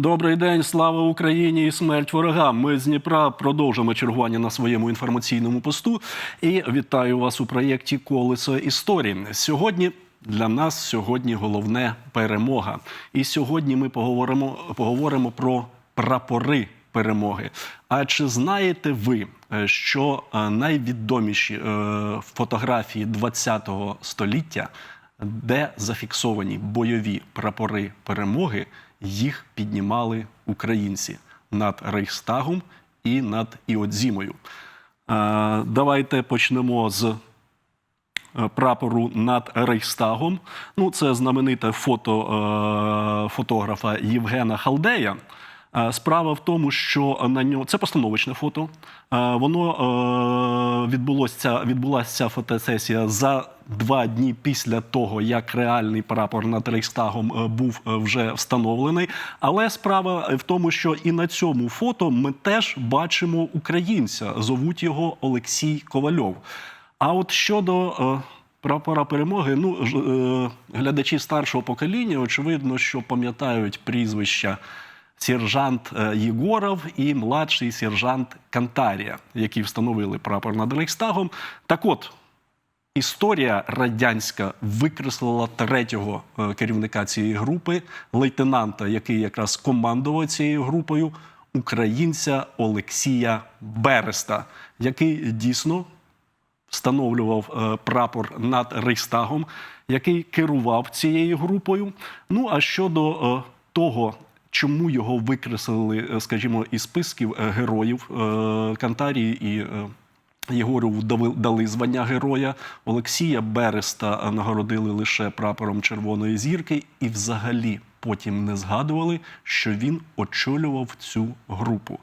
Добрий день, слава Україні і смерть ворогам. Ми з Дніпра продовжимо чергування на своєму інформаційному посту. І вітаю вас у проєкті Колесо історії. Сьогодні для нас сьогодні головне перемога. І сьогодні ми поговоримо, поговоримо про прапори перемоги. А чи знаєте ви, е, що е, найвідоміші е, фотографії ХХ століття, де зафіксовані бойові прапори перемоги, їх піднімали українці над Рейхстагом і над Іодзімою? Е, Давайте почнемо з е, прапору над Рейхстагом. Ну, це знамените фото е, фотографа Євгена Халдея. Е, Справа в тому, що на нього це постановочне фото. Е, Воно е, відбулося відбулася ця фотосесія за два дні після того, як реальний прапор над Рейхстагом був вже встановлений. Але справа в тому, що і на цьому фото ми теж бачимо українця. Зовуть його Олексій Ковальов. А от щодо прапора перемоги, ну глядачі старшого покоління, очевидно, що пам'ятають прізвища сержант е, Єгоров і младший сержант Кантарія, які встановили прапор над Рейхстагом. Так от. Історія радянська викреслила третього е, керівника цієї групи, лейтенанта, який якраз командував цією групою, українця Олексія Береста, який дійсно встановлював е, прапор над Рейхстагом, який керував цією групою. Ну а щодо того, чому його викреслили, е, скажімо, із списків е, героїв е, Кантарії і. Єгорову дали, звання героя. Олексія Береста нагородили лише прапором Червоної зірки, і взагалі потім не згадували, що він очолював цю групу.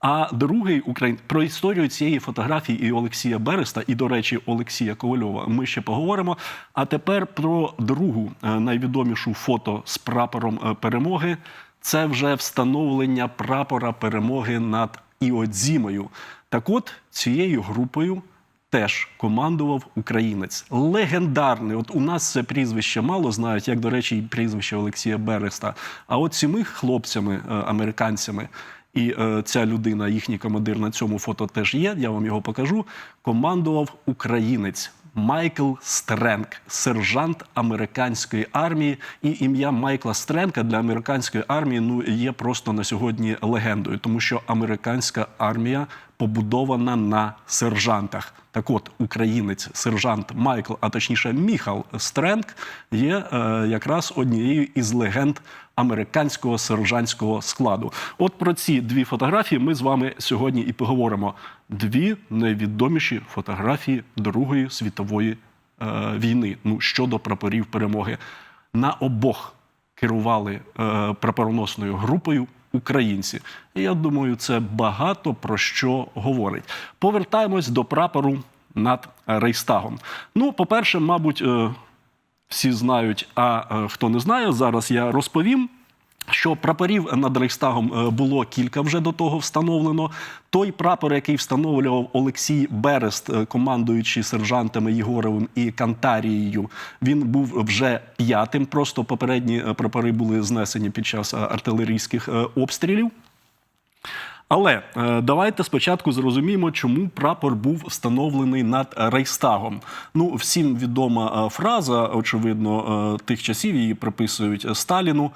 А другий україн про історію цієї фотографії і Олексія Береста, і, до речі, Олексія Ковальова ми ще поговоримо. А тепер про другу найвідомішу фото з прапором перемоги. Це вже встановлення прапора перемоги над Іодзімою. Так от цією групою теж командував українець. Легендарний. От у нас це прізвище мало знають, як, до речі, і прізвище Олексія Береста. А от цими хлопцями, е, американцями, і е, ця людина, їхній командир на цьому фото теж є. Я вам його покажу. Командував українець. Майкл Стренк, сержант американської армії, і ім'я Майкла Стренка для американської армії ну є просто на сьогодні легендою, тому що американська армія побудована на сержантах. Так от, українець, сержант Майкл, а точніше Міхал Стренк, є е, якраз однією із легенд американського сержантського складу. От про ці дві фотографії ми з вами сьогодні і поговоримо. Дві найвідоміші фотографії Другої світової е, війни. Ну щодо прапорів перемоги. На обох керували е, прапороносною групою українці. Я думаю, це багато про що говорить. Повертаємось до прапору над Рейстагом. Ну, по-перше, мабуть, е, всі знають, а е, хто не знає, зараз я розповім. Що прапорів над Рейхстагом е, було кілька вже до того встановлено. Той прапор, який встановлював Олексій Берест, е, командуючи сержантами Єгоровим і Кантарією, він був вже п'ятим. Просто попередні прапори були знесені під час артилерійських обстрілів. Але е, давайте спочатку зрозуміємо, чому прапор був встановлений над Рейхстагом. Ну, всім відома е, фраза, очевидно, е, тих часів її приписують Сталіну: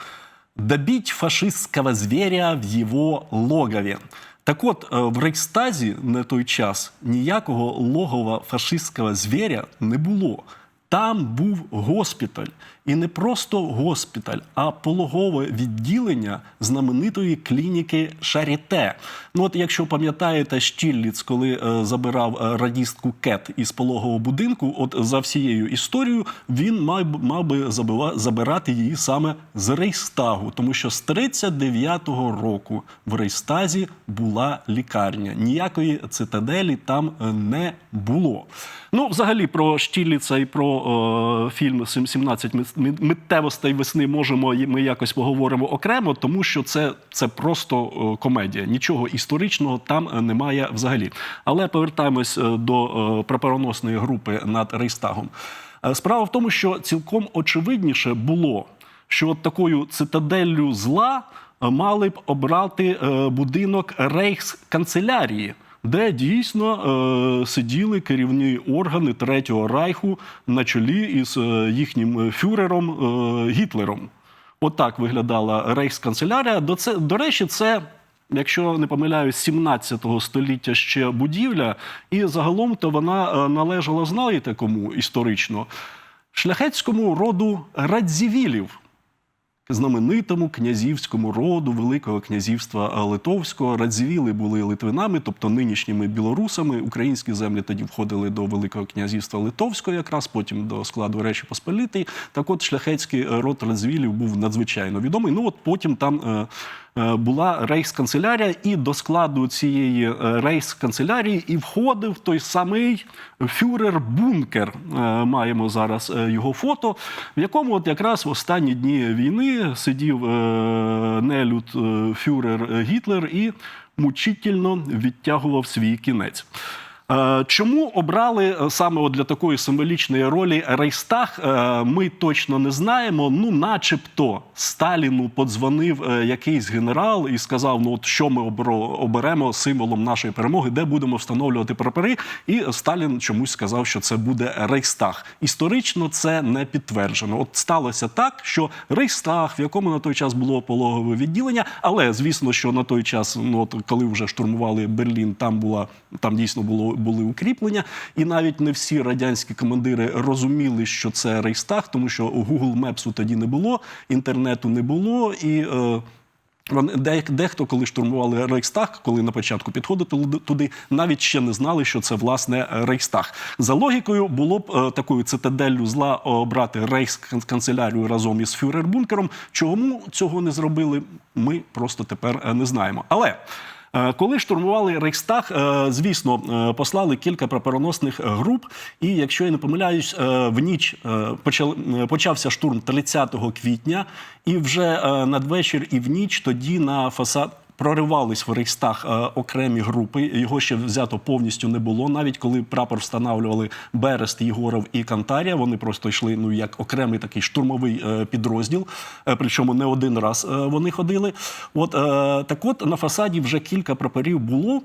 добіть фашистського звіря в його логові. Так от, в Рейхстазі на той час ніякого логова фашистського звіря не було. Там був госпіталь. І не просто госпіталь, а пологове відділення знаменитої клініки Шаріте. Ну, от якщо пам'ятаєте, Штілліц, коли е, забирав е, радістку Кет із пологового будинку, от за всією історією він мав, мав би забива- забирати її саме з Рейхстагу, тому що з 39-го року в Рейхстазі була лікарня. Ніякої цитаделі там е, не було. Ну, взагалі, про Штіліца і про е, фільм «17 мит- мит- миттєвостей весни можемо ми якось поговоримо окремо, тому що це, це просто е, комедія. Нічого історичного там е, немає взагалі. Але повертаємось е, до прапороносної групи над Рейстагом. Справа в тому, що цілком очевидніше було, що от такою цитаделлю зла мали б обрати будинок рейхсканцелярії, де дійсно е, сиділи керівні органи Третього Райху на чолі із е, їхнім фюрером е, Гітлером. Отак виглядала рейхсканцелярія. До, це, до речі, це. Якщо не помиляюсь, 17 століття ще будівля, і загалом то вона е, належала, знаєте кому історично? Шляхетському роду Радзівілів, знаменитому князівському роду Великого князівства Литовського. Радзівіли були литвинами, тобто нинішніми білорусами. Українські землі тоді входили до Великого князівства Литовського, якраз потім до складу Речі Посполітої. Так от шляхетський род Радзівілів був надзвичайно відомий. Ну от потім там. Е, Була рейхсканцелярія, і до складу цієї е, рейхсканцелярії і входив той самий фюрер Бункер. Е, Маємо зараз його фото, в якому от якраз в останні дні війни сидів нелюд фюрер Гітлер і мучительно відтягував свій кінець. Е, Чому обрали е, саме от для такої символічної ролі Рейхстаг, е, ми точно не знаємо. Ну, начебто, Сталіну подзвонив якийсь генерал і сказав: ну от що ми оберемо символом нашої перемоги, де будемо встановлювати прапори. І Сталін чомусь сказав, що це буде Рейхстаг. Історично це не підтверджено. От сталося так, що Рейхстаг, в якому на той час було пологове відділення, але звісно, що на той час, ну от коли вже штурмували Берлін, там була там дійсно було були укріплення, і навіть не всі радянські командири розуміли, що це Рейхстаг, тому що Google Maps тоді не було, інтернету не було і. Е, дехто, коли штурмували Рейхстаг, коли на початку підходити луд- туди, навіть ще не знали, що це власне Рейхстаг. За логікою було б е, такою цитаделлю зла обрати рейхсканцелярію разом із фюрербункером. Чому цього не зробили, ми просто тепер е, не знаємо. Але Коли штурмували Рейхстаг, е, звісно, е, послали кілька прапороносних груп. І якщо я не помиляюсь, е, в ніч е, е, почався штурм 30 квітня, і вже е, надвечір і в ніч тоді на фасад. Проривались в Рейхстаг е, окремі групи. Його ще взято повністю не було. Навіть коли прапор встановлювали Берест, Єгоров і Кантарія, вони просто йшли ну як окремий такий штурмовий е, підрозділ. Е, причому не один раз вони ходили. От так, от на фасаді вже кілька прапорів було.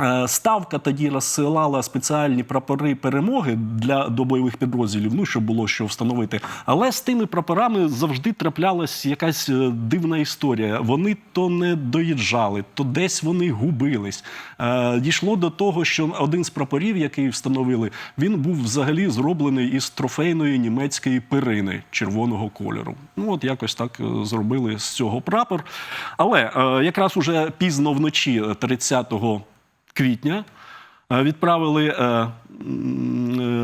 Е, Ставка тоді розсилала спеціальні прапори перемоги для до бойових підрозділів, ну щоб було що встановити. Але з тими прапорами завжди траплялась якась е, дивна історія. Вони то не доїжджали, то десь вони губились. Е, Дійшло до того, що один з прапорів, який встановили, він був взагалі зроблений із трофейної німецької перини червоного кольору. Ну от якось так зробили з цього прапор. Але якраз уже пізно вночі, е, 30 квітня. е, Відправили е, е,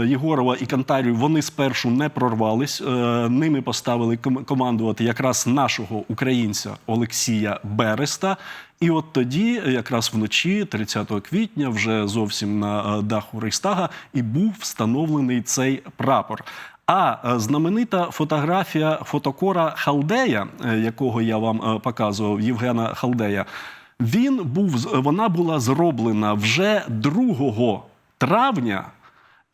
Єгорова і Кантарію. Вони спершу не прорвались. Ними поставили командувати якраз нашого українця Олексія Береста. І от тоді, якраз вночі, 30 квітня, вже зовсім на даху Рейхстага, і був встановлений цей прапор. А знаменита фотографія фотокора Халдея, якого я вам показував, Євгена Халдея, він був, вона була зроблена вже 2 травня.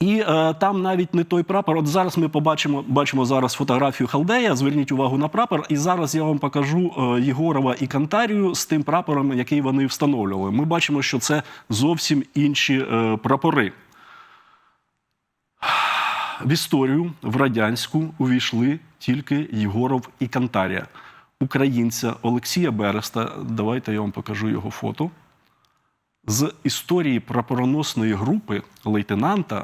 І е, там навіть не той прапор. От зараз ми побачимо бачимо зараз фотографію Халдея. Зверніть увагу на прапор. І зараз я вам покажу е, Єгорова і Кантарію з тим прапором, який вони встановлювали. Ми бачимо, що це зовсім інші е, прапори. В історію в радянську увійшли тільки Єгоров і Кантарія. Українця Олексія Береста. Давайте я вам покажу його фото. З історії прапороносної групи лейтенанта,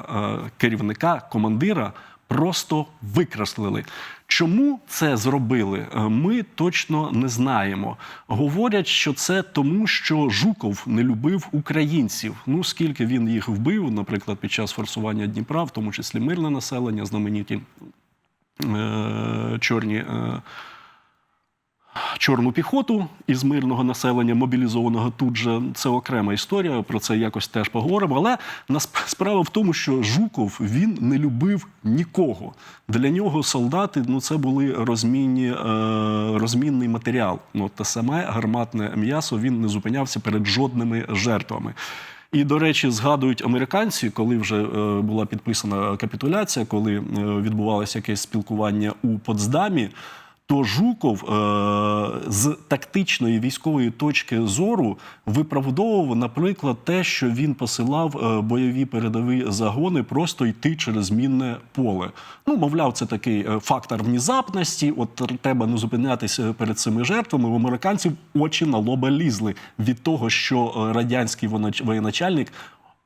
е, керівника, командира просто викреслили. Чому це зробили? е, Ми точно не знаємо. Говорять, що це тому, що Жуков не любив українців. Ну скільки він їх вбив, наприклад, під час форсування Дніпра, в тому числі мирне населення, знамениті е, чорні. Е, чорну піхоту із мирного населення, мобілізованого тут же. Це окрема історія. Про це якось теж поговоримо. Але справа в тому, що Жуков він не любив нікого. Для нього солдати ну це були розмінні, е, розмінний матеріал. Ну те саме гарматне м'ясо він не зупинявся перед жодними жертвами. І, до речі, згадують американці, коли вже е, була підписана капітуляція, коли е, відбувалося якесь спілкування у Потсдамі, то Жуков е- з тактичної військової точки зору виправдовував, наприклад, те, що він посилав е, бойові передові загони просто йти через мінне поле. Ну, мовляв, це такий е, фактор внезапності. От треба не зупинятися перед цими жертвами. У американців очі на лоба лізли від того, що радянський воєначальник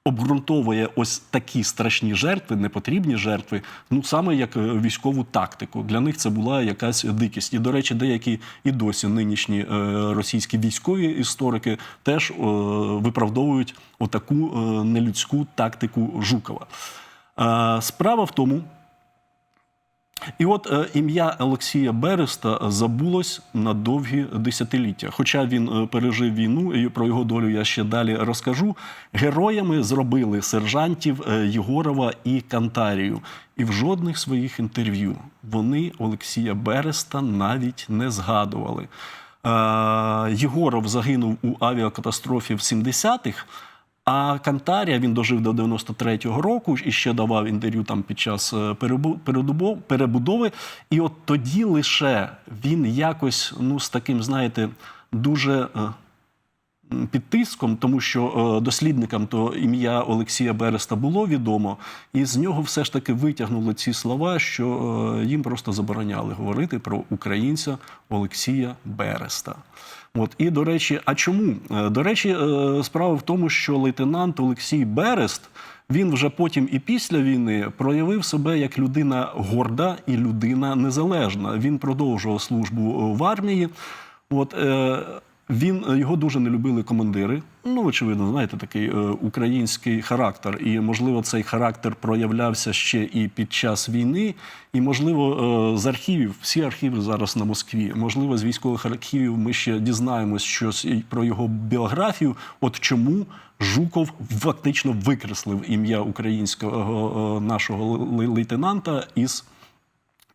обґрунтовує ось такі страшні жертви, непотрібні жертви, ну саме як е, військову тактику. Для них це була якась дикість. І, до речі, деякі і досі нинішні е, російські військові історики теж е, виправдовують отаку нелюдську тактику Жукова. Справа в тому, і от е, ім'я Олексія Береста забулось на довгі десятиліття. Хоча він е, пережив війну, і про його долю я ще далі розкажу. Героями зробили сержантів е, Єгорова і Кантарію. І в жодних своїх інтерв'ю вони Олексія Береста навіть не згадували. Е, Єгоров загинув у авіакатастрофі в 70-х. А Кантарія він дожив до 93-го року і ще давав інтерв'ю там під час е, перебудови. І от тоді лише він якось, ну, з таким, знаєте, дуже е, під тиском, тому що е, дослідникам то ім'я Олексія Береста було відомо, і з нього все ж таки витягнули ці слова, що їм просто забороняли говорити про українця Олексія Береста. От і до речі, а чому? Е, До речі, е, справа в тому, що лейтенант Олексій Берест він вже потім і після війни проявив себе як людина горда і людина незалежна. Він продовжував службу е, в армії. От е, він його дуже не любили командири. Ну, очевидно, знаєте, такий е, український характер. І можливо, цей характер проявлявся ще і під час війни. І можливо, е, з архівів, всі архіви зараз на Москві. Можливо, з військових архівів ми ще дізнаємось щось про його біографію. От чому Жуков фактично викреслив ім'я українського е, нашого лейтенанта із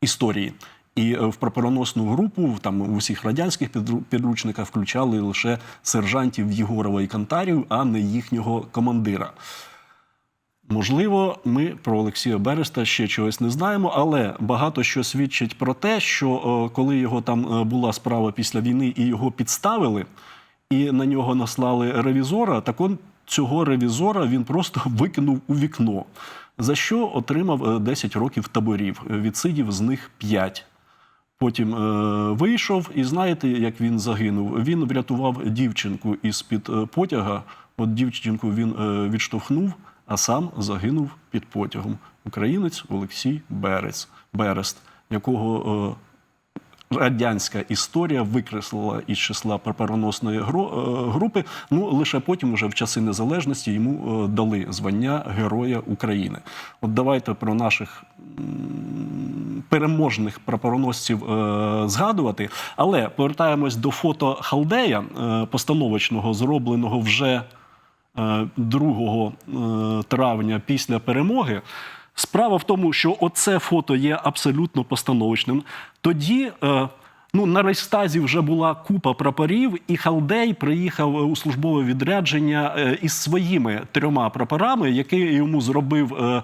історії. І е, в прапороносну групу там у всіх радянських підру- підручниках включали лише сержантів Єгорова і Кантарів, а не їхнього командира. Можливо, ми про Олексія Береста ще чогось не знаємо, але багато що свідчить про те, що е, коли його там е, була справа після війни і його підставили, і на нього наслали ревізора, так он цього ревізора він просто викинув у вікно, за що отримав е, 10 років таборів, відсидів з них 5. Потім е, вийшов, і знаєте, як він загинув? Він врятував дівчинку із-під е, потяга. От дівчинку він е, відштовхнув, а сам загинув під потягом. Українець Олексій Берець, Берест, якого е, радянська історія викреслила із числа прапороносної е, групи. Ну лише потім, уже в часи незалежності, йому е, дали звання Героя України. От давайте про наших переможних прапороносців е, згадувати. Але повертаємось до фото Халдея, постановочного, зробленого вже е, 2 е, травня після перемоги. Справа в тому, що оце фото є абсолютно постановочним. Тоді. е, Ну, на Рейстазі вже була купа прапорів, і Халдей приїхав е, у службове відрядження е, із своїми трьома прапорами, які йому зробив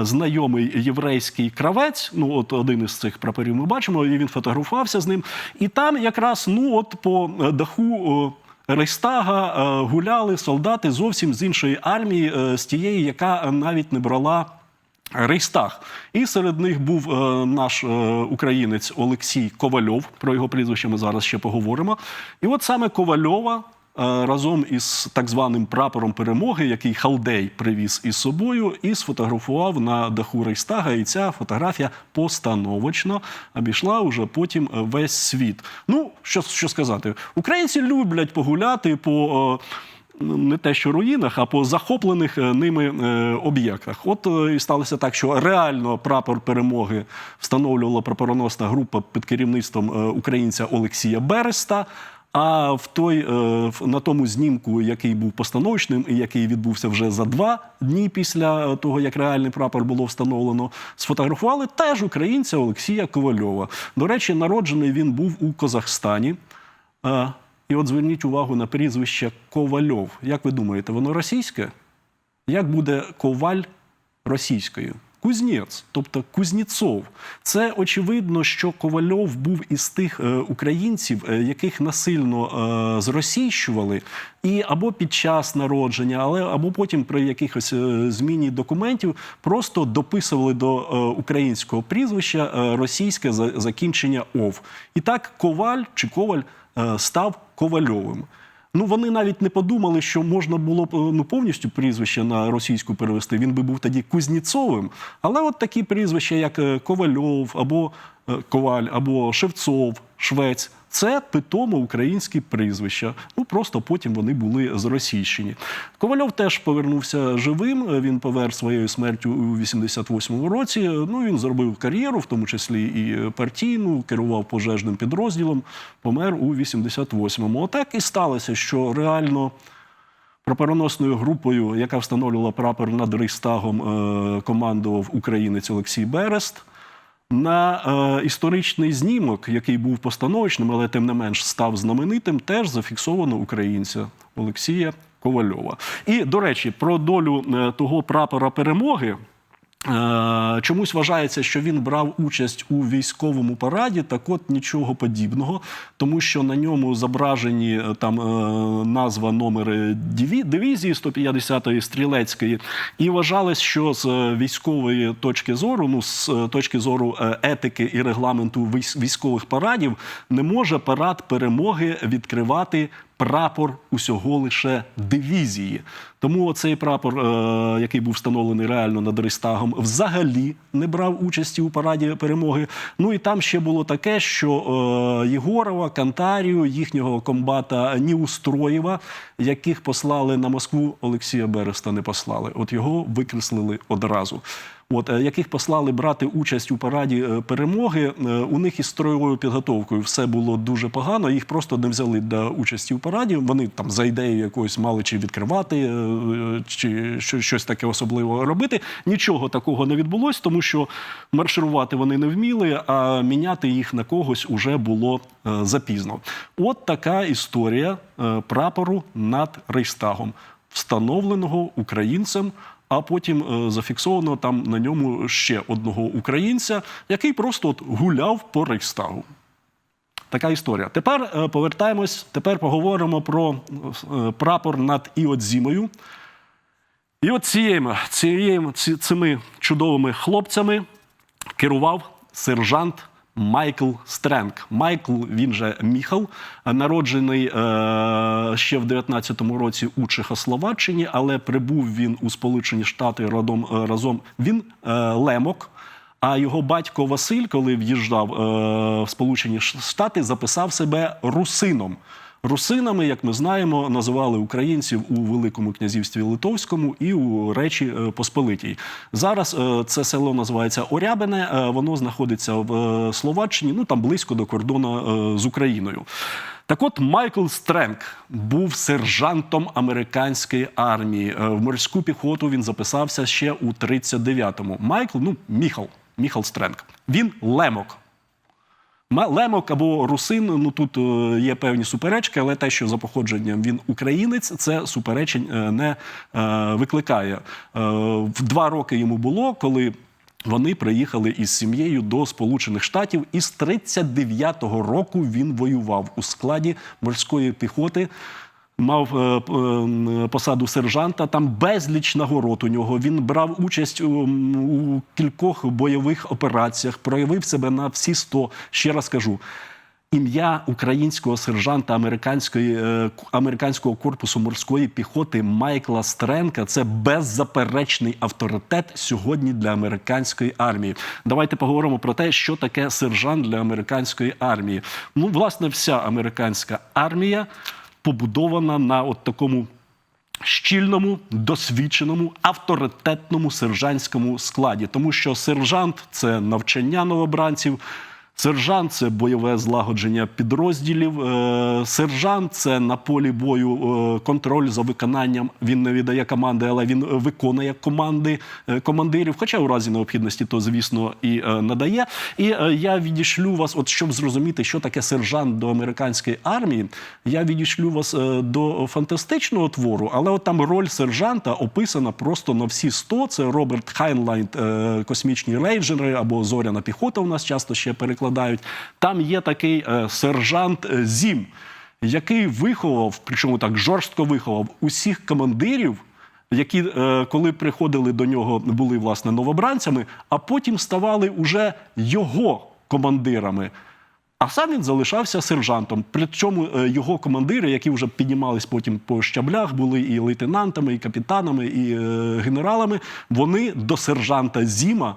знайомий єврейський кравець. Ну, от один із цих прапорів ми бачимо, і він фотографувався з ним. І там якраз ну, от по даху. Рейстага гуляли солдати зовсім з іншої армії, з тієї, яка навіть не брала Рейстаг. І серед них був е, наш е, українець Олексій Ковальов. Про його прізвище ми зараз ще поговоримо. І от саме Ковальова. е, Разом із так званим прапором перемоги, який Халдей привіз із собою, і сфотографував на даху Рейстага. І ця фотографія постановочно обійшла уже потім е, весь світ. Ну, що, що сказати, українці люблять погуляти по. е, не те, що руїнах, а по захоплених е, ними е, об'єктах. От е, і сталося так, що реально прапор перемоги встановлювала прапороносна група під керівництвом українця Олексія Береста. А в той на тому знімку, який був постановочним і який відбувся вже за два дні після того, як реальний прапор було встановлено, сфотографували теж українця Олексія Ковальова. До речі, народжений він був у Казахстані. І от зверніть увагу на прізвище Ковальов. Як ви думаєте, воно російське? Як буде коваль російською? Кузнєц, тобто Кузнєцов. Це очевидно, що Ковальов був із тих е, українців, е, яких насильно е, зросійщували, і або під час народження, але або потім при якихось е, зміні документів просто дописували до е, українського прізвища е, російське за- закінчення ов. І так коваль чи коваль став ковальовим. Ну, вони навіть не подумали, що можна було б е, ну, повністю прізвище на російську перевести. Він би був тоді Кузніцовим. Але от такі прізвища, як е, Ковальов, або е, Коваль, або Шевцов, Швець. Це питомо українські прізвища. Ну просто потім вони були зросійщені. Ковальов теж повернувся живим. е, Він помер своєю смертю у 88-му році. Е, Ну він зробив кар'єру, в тому числі і е, партійну, керував пожежним підрозділом. Помер у 88-му. Отак і сталося, що реально. Прапороносною групою, яка встановлювала прапор над Рейхстагом, е, командував українець Олексій Берест. На е, історичний знімок, який був постановочним, але тим не менш став знаменитим, теж зафіксовано українця Олексія Ковальова. І, до речі, про долю е, того прапора перемоги. Е, Чомусь вважається, що він брав участь у військовому параді. Так от нічого подібного, тому що на ньому зображені е, там е, назва номери диві- дивізії 150-ї стрілецької, і вважалось, що з військової точки зору, ну з точки зору етики і регламенту військ- військових парадів, не може парад перемоги відкривати прапор усього лише дивізії. Тому цей прапор, е, який був встановлений реально над Рейстагом, взагалі не брав участі у параді перемоги. Ну і там ще було таке, що е, Єгорова, Кантарію, їхнього комбата Ніустроєва, яких послали на Москву, Олексія Береста не послали. От його викреслили одразу. От е, яких послали брати участь у параді е, перемоги, е, у них із строєвою підготовкою все було дуже погано. Їх просто не взяли до участі у параді. Вони там за ідеєю якоюсь мали чи відкривати, чи що- щось таке особливе робити. Нічого такого не відбулось, тому що марширувати вони не вміли, а міняти їх на когось уже було запізно. От така історія прапору над Рейхстагом, встановленого українцем. А потім е, зафіксовано там на ньому ще одного українця, який просто от гуляв по Рейхстагу. Така історія. Тепер е, повертаємось, тепер поговоримо про е, прапор над Іодзімою. І от цією, цією, ці- цими чудовими хлопцями керував сержант Майкл Стренк. Майкл, він же Міхал, народжений е, ще в 19-му році у Чехословаччині, але прибув він у Сполучені Штати родом, е, разом. Він е, лемок. А його батько Василь, коли в'їжджав е, в Сполучені Штати, записав себе русином. Русинами, як ми знаємо, називали українців у Великому князівстві Литовському і у Речі е, Посполитій. Зараз е, це село називається Орябине. е, Воно знаходиться в Словаччині, ну там близько до кордону з Україною. Так от Майкл Стренк був сержантом американської армії. В морську піхоту він записався ще у 39-му. Майкл, ну, Міхал, Міхал Стренк. Він лемок. Лемок або русин, ну тут е, є певні суперечки, але те, що за походженням він українець, це суперечень е, не е, викликає. В два роки йому було, коли вони приїхали із сім'єю до Сполучених Штатів, і з 39-го року він воював у складі морської піхоти. Мав е, е, посаду сержанта, там безліч нагород у нього. Він брав участь у, у кількох бойових операціях, проявив себе на всі 100. Ще раз кажу. Ім'я українського сержанта американської е, американського корпусу морської піхоти Майкла Стренка це беззаперечний авторитет сьогодні для американської армії. Давайте поговоримо про те, що таке сержант для американської армії. Ну, власне, вся американська армія побудована на от такому щільному, досвідченому, авторитетному сержантському складі, тому що сержант це навчання новобранців. Сержант це бойове злагодження підрозділів. Е, Сержант це на полі бою е, контроль за виконанням. Він не віддає команди, але він е, виконує команди командирів. Хоча у разі необхідності, то звісно і надає. І я відішлю вас, от щоб зрозуміти, що таке сержант до американської армії. Я відішлю вас до фантастичного твору, але от там роль сержанта описана просто на всі 100. Це Роберт Хайнлайн, е, космічні рейнджери або зоряна піхота. У нас часто ще перекладають. Там є такий е, сержант е, Зім, який виховав, причому так жорстко виховав усіх командирів. Які е, коли приходили до нього, були власне новобранцями, а потім ставали уже його командирами. А сам він залишався сержантом. Причому його командири, які вже піднімались потім по щаблях, були і лейтенантами, і капітанами, і генералами. Вони до сержанта Зіма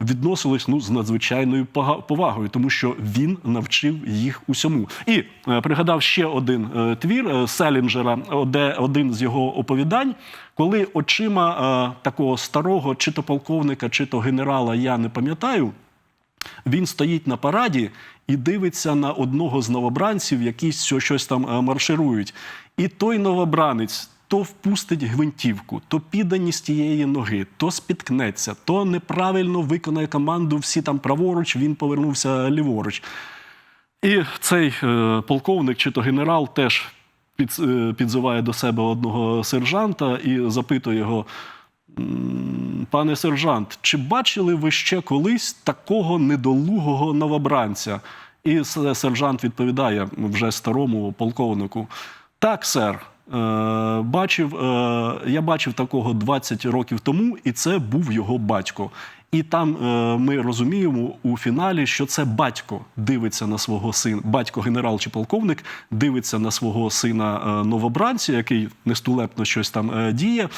відносились ну з надзвичайною повагою, тому що він навчив їх усьому. І е, пригадав ще один е, твір е, Селінджера, де один з його оповідань, коли очима такого старого, чи то полковника, чи то генерала, я не пам'ятаю. Він стоїть на параді і дивиться на одного з новобранців, які щось там марширують. І той новобранець то впустить гвинтівку, то піде з тієї ноги, то спіткнеться, то неправильно виконає команду, всі там праворуч, він повернувся ліворуч. І цей е, полковник чи то генерал теж під, е, підзиває до себе одного сержанта і запитує його. Пане сержант, чи бачили ви ще колись такого недолугого новобранця? І сержант відповідає вже старому полковнику: Так, сер. Е, бачив, е, я бачив такого 20 років тому, і це був його батько. І там е, ми розуміємо у фіналі, що це батько дивиться на свого сина, батько генерал чи полковник дивиться на свого сина е, новобранця, який нестулепно щось там е, діє.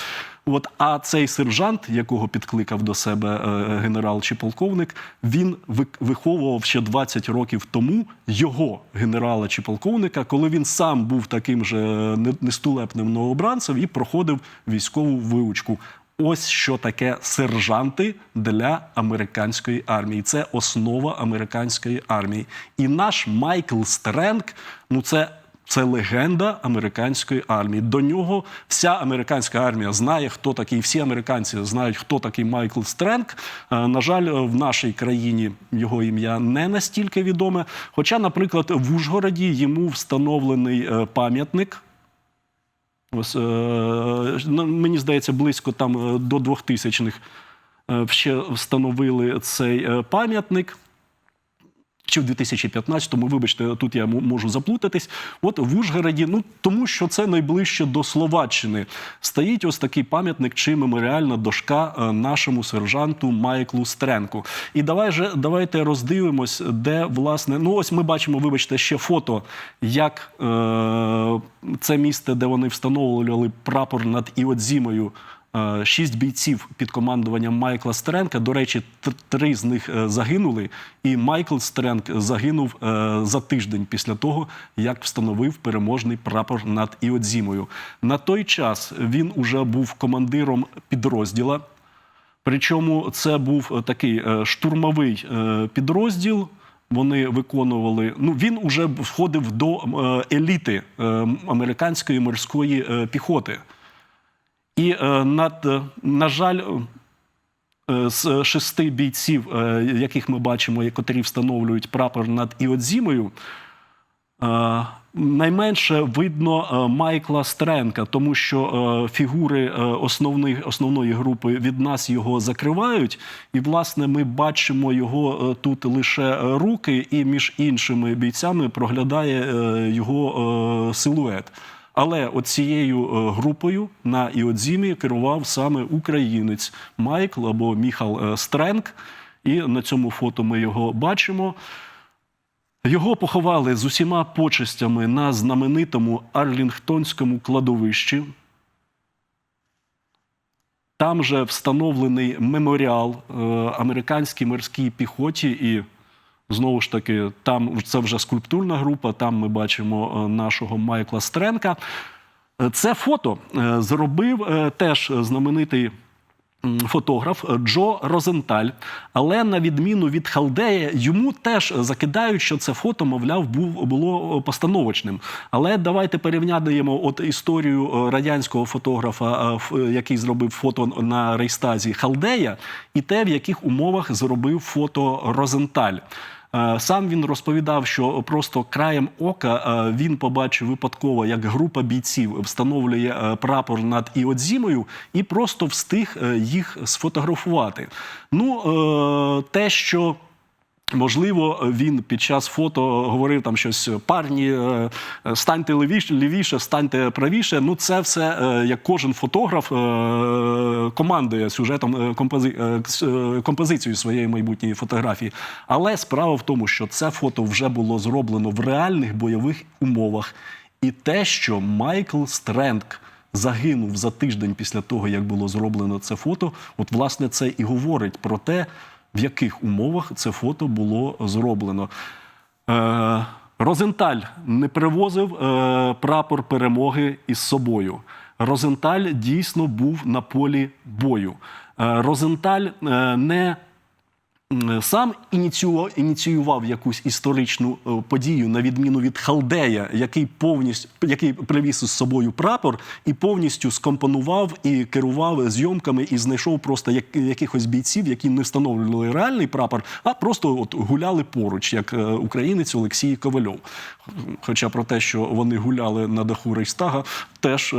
От, а цей сержант, якого підкликав до себе е, генерал чи полковник, він ви- виховував ще 20 років тому його генерала чи полковника, коли він сам був таким же е, нестулепним новобранцем і проходив військову виучку. Ось що таке сержанти для американської армії. Це основа американської армії. І наш Майкл Стренг, ну це. Це легенда американської армії. До нього вся американська армія знає, хто такий. Всі американці знають, хто такий Майкл Стренг. Е, На жаль, в нашій країні його ім'я не настільки відоме. Хоча, наприклад, в Ужгороді йому встановлений е, пам'ятник. Ось, е, ну, мені здається, близько там е, до 2000-х е, ще встановили цей пам'ятник. Чи в 2015-му, вибачте, тут я можу заплутатись. От в Ужгороді, ну тому що це найближче до Словаччини, стоїть ось такий пам'ятник чи меморіальна дошка е, нашому сержанту Майклу Стренку. І давай же давайте роздивимось, де власне. Ну ось ми бачимо, вибачте, ще фото, як е, це місце, де вони встановлювали прапор над Іодзімою. Е, Шість бійців під командуванням Майкла Стеренка. До речі, три з них е, загинули, і Майкл Стеренк загинув е, за тиждень після того, як встановив переможний прапор над Іодзімою. На той час він уже був командиром підрозділа. Причому це був такий штурмовий підрозділ. Вони виконували. Ну він уже входив до еліти е, американської морської піхоти. І е, над, е, на жаль, е, з шести бійців, яких ми бачимо, котрі встановлюють прапор над Іодзімою, найменше видно Майкла Стренка, тому що фігури основних, основної групи від нас його закривають. І, власне, ми бачимо його тут лише руки, і між іншими бійцями проглядає його силует. Але оцією е, групою на Іодзімі керував саме українець Майкл або Міхал е, Стренк. І на цьому фото ми його бачимо. Його поховали з усіма почестями на знаменитому Арлінгтонському кладовищі. Там же встановлений меморіал е, американській морській піхоті, і знову ж таки, там це вже скульптурна група. Там ми бачимо е, нашого Майкла Стренка. Е, Це фото е, зробив теж знаменитий фотограф Джо Розенталь. Але на відміну від Халдея, йому теж закидають, що це фото, мовляв, був, було постановочним. Але давайте порівняємо от історію радянського фотографа, який зробив фото на Рейстазі Халдея, і те, в яких умовах зробив фото Розенталь. Е, Сам він розповідав, що просто краєм ока е, він побачив випадково, як група бійців встановлює е, прапор над Іодзімою і просто встиг їх сфотографувати. Ну, те, що Можливо, він під час фото говорив там щось парні, е, е, станьте лівіше, станьте правіше. Ну, це все е, як кожен фотограф командує сюжетом компози, композицією своєї майбутньої фотографії. Але справа в тому, що це фото вже було зроблено в реальних бойових умовах. І те, що Майкл Стренк загинув за тиждень після того, як було зроблено це фото, от власне це і говорить про те, в яких умовах це фото було зроблено. Е, Розенталь не привозив е, прапор перемоги із собою. Розенталь дійсно був на полі бою. Е, Розенталь е, не сам ініціював, ініціював якусь історичну е, подію, на відміну від Халдея, який повністю який привіз із собою прапор і повністю скомпонував і керував зйомками, і знайшов просто як, якихось бійців, які не встановлювали реальний прапор, а просто от гуляли поруч, як е, українець Олексій Ковальов. Хоча про те, що вони гуляли на даху Рейхстага, теж е,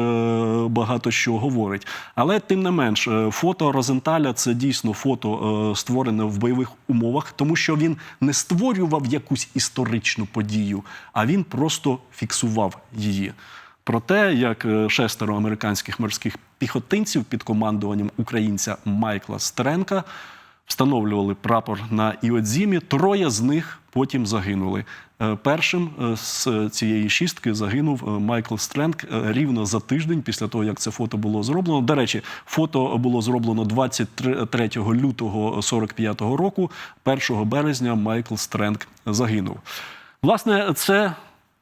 багато що говорить. Але тим не менш, е, фото Розенталя це дійсно фото е, створене в бойових умовах, тому що він не створював якусь історичну подію, а він просто фіксував її. Про те, як е, шестеро американських морських піхотинців під командуванням українця Майкла Стренка встановлювали прапор на Іодзімі. Троє з них потім загинули. Е, Першим е, з цієї шістки загинув е, Майкл Стренк рівно за тиждень після того, як це фото було зроблено. До речі, фото було зроблено 23 лютого 45-го року. 1 березня Майкл Стренк загинув. Власне, це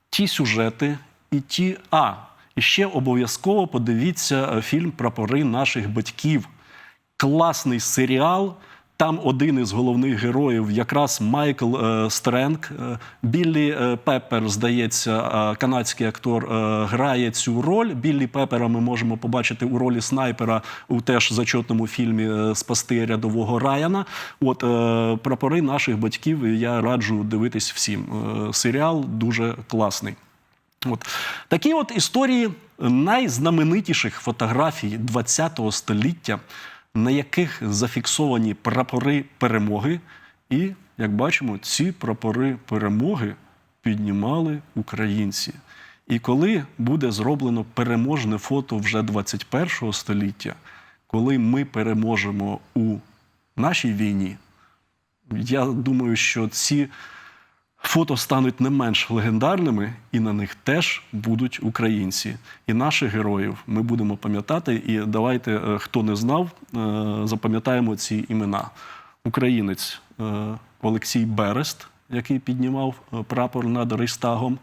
ті сюжети і ті. А, і ще обов'язково подивіться фільм Прапори наших батьків. Класний серіал. Там один із головних героїв, якраз Майкл е, Стренк. Е, Біллі е, Пеппер, здається, е, канадський актор, грає цю роль. Біллі Пеппера ми можемо побачити у ролі снайпера у теж зачетному фільмі Спасти рядового Райана. От е, прапори наших батьків я раджу дивитись всім. Е, серіал дуже класний. От такі от історії найзнаменитіших фотографій ХХ століття, на яких зафіксовані прапори перемоги. І, як бачимо, ці прапори перемоги піднімали українці. І коли буде зроблено переможне фото вже 21 століття, коли ми переможемо у нашій війні, я думаю, що ці фото стануть не менш легендарними, і на них теж будуть українці. І наших героїв ми будемо пам'ятати. І давайте, е, хто не знав, е, запам'ятаємо ці імена. Українець е, Олексій Берест, який піднімав прапор над Рейстагом.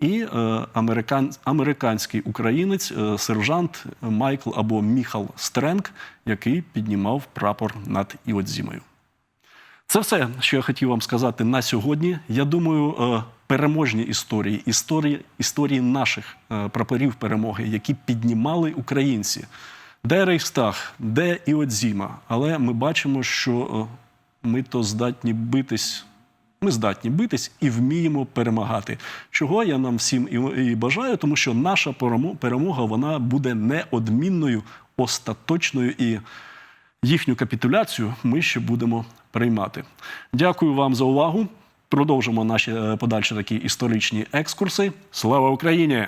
І американ, американський українець, сержант Майкл або Міхал Стренк, який піднімав прапор над Іодзімою. Це все, що я хотів вам сказати на сьогодні. Я думаю, е, переможні історії, історії, історії наших е, прапорів перемоги, які піднімали українці. Де Рейхстаг, де Іодзіма. Але ми бачимо, що е, ми то здатні битись. Ми здатні битись і вміємо перемагати. Чого я нам всім і, і бажаю, тому що наша перемо- перемога вона буде неодмінною, остаточною і їхню капітуляцію ми ще будемо приймати. Дякую вам за увагу. Продовжимо наші е, подальші такі історичні екскурси. Слава Україні!